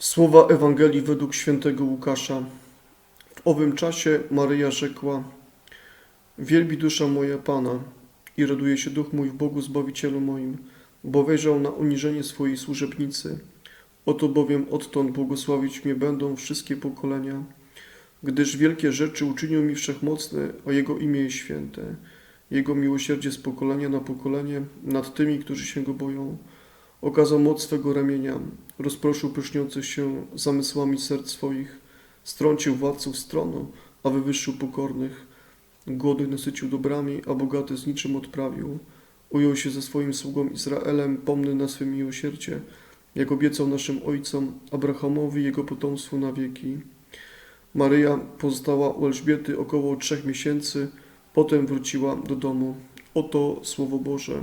Słowa Ewangelii według świętego Łukasza. W owym czasie Maryja rzekła: Wielbi dusza moja Pana i raduje się duch mój w Bogu Zbawicielu moim, bo wejrzał na uniżenie swojej służebnicy. Oto bowiem odtąd błogosławić mnie będą wszystkie pokolenia, gdyż wielkie rzeczy uczynił mi Wszechmocny, a Jego imię jest święte. Jego miłosierdzie z pokolenia na pokolenie nad tymi, którzy się Go boją. Okazał moc swego ramienia, rozproszył pyszniących się zamysłami serc swoich, strącił władców stronu, a wywyższył pokornych. Głodnych nasycił dobrami, a bogaty z niczym odprawił. Ujął się ze swoim sługą Izraelem, pomny na swe miłosierdzie, jak obiecał naszym ojcom, Abrahamowi jego potomstwu na wieki. Maryja pozostała u Elżbiety około trzech miesięcy, potem wróciła do domu. Oto Słowo Boże.